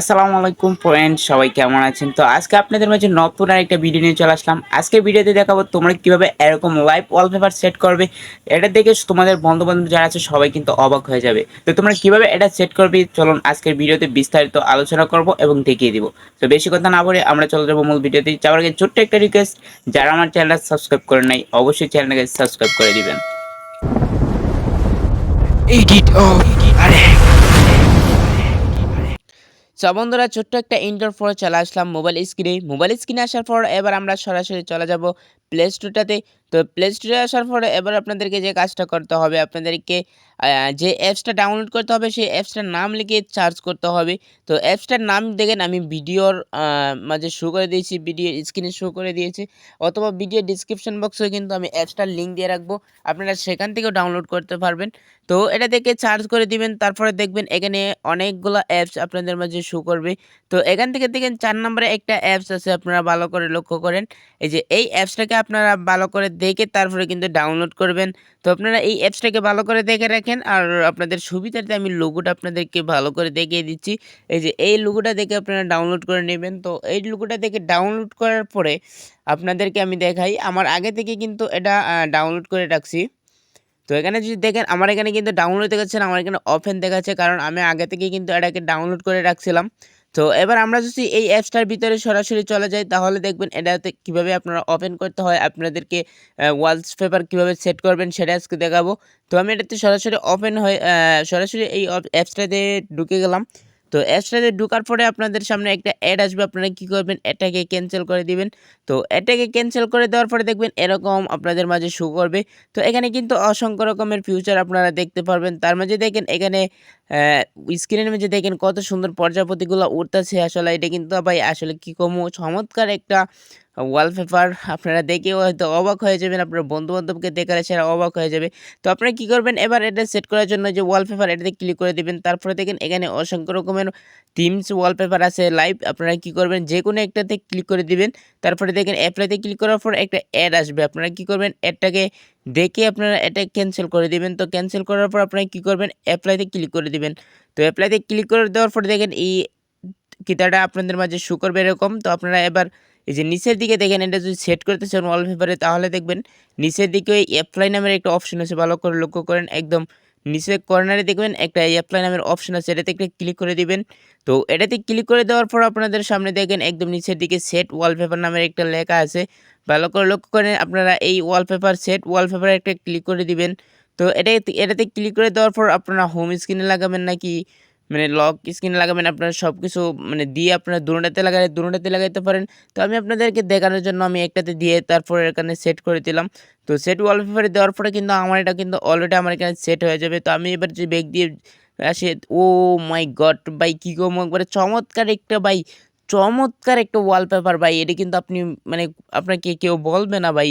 আসসালামু আলাইকুম ফ্রেন্ড সবাই কেমন আছেন? তো আজকে আপনাদের মাঝে নতুন আর একটা ভিডিও নিয়ে চলে আসলাম। আজকে ভিডিওতে দেখাবো তোমরা কীভাবে এরকম লাইভ ওয়ালপেপার সেট করবে। এটা দেখে তোমাদের বন্ধু বান্ধব যারা আছে, সবাই কিন্তু অবাক হয়ে যাবে। তো তোমরা কীভাবে এটা সেট করবে, চলুন আজকের ভিডিওতে বিস্তারিত আলোচনা করব এবং দেখিয়ে দিব। তো বেশি কথা না বলে আমরা চলে যাব মূল ভিডিওতে যাওয়ার আগে ছোট্ট একটা রিকোয়েস্ট যারা আমার চ্যানেলটা সাবস্ক্রাইব করে নাই, অবশ্যই চ্যানেলটাকে সাবস্ক্রাইব করে দিবেন। এডিট ও আরে। সো বন্ধুরা, ছোট্ট একটা ইন্টার ফোর চলে আসলাম মোবাইল স্ক্রিনে মোবাইল স্ক্রিনে আসার পর এবার আমরা সরাসরি চলে যাব প্লে স্টোরটাতে তো প্লে স্টোরে আসার পরে এবার আপনাদেরকে যে কাজটা করতে হবে, আপনাদেরকে যে অ্যাপসটা ডাউনলোড করতে হবে, সেই অ্যাপসটার নাম লিখে চার্জ করতে হবে। তো অ্যাপসটার নাম দেখেন, আমি ভিডিওর মাঝে শো করে দিয়েছি ভিডিও স্ক্রিনে শো করে দিয়েছি। অথবা ভিডিও ডিসক্রিপশন বক্সে কিন্তু আমি অ্যাপসটার লিঙ্ক দিয়ে রাখব। আপনারা সেখান থেকেও ডাউনলোড করতে পারবেন। তো এটা থেকে চার্জ করে দিবেন, তারপরে দেখবেন এখানে অনেকগুলো অ্যাপস আপনাদের মাঝে শো করবে। তো এখান থেকে দেখেন, চার নম্বরে একটা অ্যাপস আছে, আপনারা ভালো করে লক্ষ্য করেন। এই যে, এই অ্যাপসটাকে আপনারা ভালো করে দেখে তারপরে কিন্তু ডাউনলোড করবেন। তো আপনারা এই অ্যাপসটাকে ভালো করে দেখে রাখেন। আর আপনাদের সুবিধার্থে আমি লোগোটা আপনাদেরকে ভালো করে দেখিয়ে দিচ্ছি। এই যে এই লোগোটা দেখে আপনারা ডাউনলোড করে নেবেন। তো এই লোগোটা দেখে ডাউনলোড করার পরে আপনাদেরকে আমি দেখাই। আমার আগে থেকে কিন্তু এটা ডাউনলোড করে রাখছি। তো এখানে যদি দেখেন, আমার এখানে কিন্তু ডাউনলোড দেখাচ্ছে না, আমার এখানে অফেন দেখাচ্ছে। কারণ আমি আগে থেকে কিন্তু এটাকে ডাউনলোড করে রাখছিলাম। তো এবার আমরা যদি এই অ্যাপসটার ভিতরে সরাসরি চলে যাই, তাহলে দেখবেন এটাতে কীভাবে আপনারা ওপেন করতে হয়, আপনাদেরকে ওয়ালস পেপার কীভাবে সেট করবেন সেটা আজকে দেখাবো। তো আমি এটাতে সরাসরি ওপেন হয়ে সরাসরি এই অ্যাপসটাতে ঢুকে গেলাম। তো অ্যাপসটাতে ঢোকার পরে আপনাদের সামনে একটা অ্যাড আসবে, আপনারা কী করবেন, এটাকে ক্যান্সেল করে দিবেন। তো এটাকে ক্যান্সেল করে দেওয়ার পরে দেখবেন এরকম আপনাদের মাঝে শো করবে। তো এখানে কিন্তু অসংখ্য রকমের ফিউচার আপনারা দেখতে পারবেন। তার মাঝে দেখেন এখানে স্ক্রিনের মধ্যে দেখেন কত সুন্দর প্রজাপতিগুলো উঠতেছে আসলে এটা কিন্তু ভাই আসলে কি কমো চমৎকার একটা ওয়ালপেপার আপনারা দেখেও হয়তো অবাক হয়ে যাবেন, আপনার বন্ধু বান্ধবকে দেখালে সেটা অবাক হয়ে যাবে। তো আপনারা কী করবেন? এবার এটা সেট করার জন্য যে ওয়ালপেপার এটাতে ক্লিক করে দেবেন। তারপরে দেখেন এখানে অসংখ্য রকমের থিমস ওয়ালপেপার আছে লাইভ আপনারা কী করবেন? যে কোনো একটাতে ক্লিক করে দিবেন। তারপরে দেখেন অ্যাপ্লাইতে ক্লিক করার পর একটা অ্যাড আসবে। আপনারা কী করবেন? অ্যাডটাকে দেখে আপনারা এটা ক্যান্সেল করে দিবেন। তো ক্যান্সেল করার পর আপনারা কী করবেন? অ্যাপ্লাইতে ক্লিক করে দিবেন। তো অ্যাপ্লাইতে ক্লিক করে দেওয়ার পর দেখেন এই কিতাটা আপনাদের মাঝে শু করবে এরকম। তো আপনারা এবার এই যে নিচের দিকে দেখেন, এটা যদি সেট করতে চান ওয়ালপেপারে তাহলে দেখবেন নিচের দিকে ওই অ্যাপ্লাই নামের একটা অপশন আছে। ভালো করে লক্ষ্য করেন, একদম নিচের কর্নারে দেখবেন একটা অ্যাপ্লাই নামের অপশন আছে, এটাতে একটা ক্লিক করে দিবেন। তো এটাতে ক্লিক করে দেওয়ার পর আপনাদের সামনে দেখেন একদম নিচের দিকে সেট ওয়ালপেপার নামের একটা লেখা আছে। ভালো করে লক্ষ্য করেন আপনারা এই ওয়ালপেপার সেট ওয়ালপেপারে একটা ক্লিক করে দিবেন। তো এটা এটাতে ক্লিক করে দেওয়ার পর আপনারা হোম স্ক্রিনে লাগাবেন নাকি? মানে লক স্ক্রিন লাগাবেন, আপনারা সব কিছু মানে দিয়ে আপনারা দুটাতে লাগালে দুটাতে লাগাইতে পারেন। তো আমি আপনাদেরকে দেখানোর জন্য আমি একটাতে দিয়ে তারপরে এখানে সেট করে দিলাম। তো সেট ওয়ালপেপারে দেওয়ার পরে কিন্তু আমার এটা কিন্তু অলরেডি আমার এখানে সেট হয়ে যাবে। তো আমি এবার যে ব্যাগ দিয়ে আসে, ও মাই গড ভাই কী কম একবারে চমৎকার একটা ভাই, চমৎকার একটা ওয়ালপেপার ভাই। এটা কিন্তু আপনি মানে আপনাকে কেউ বলবে না ভাই।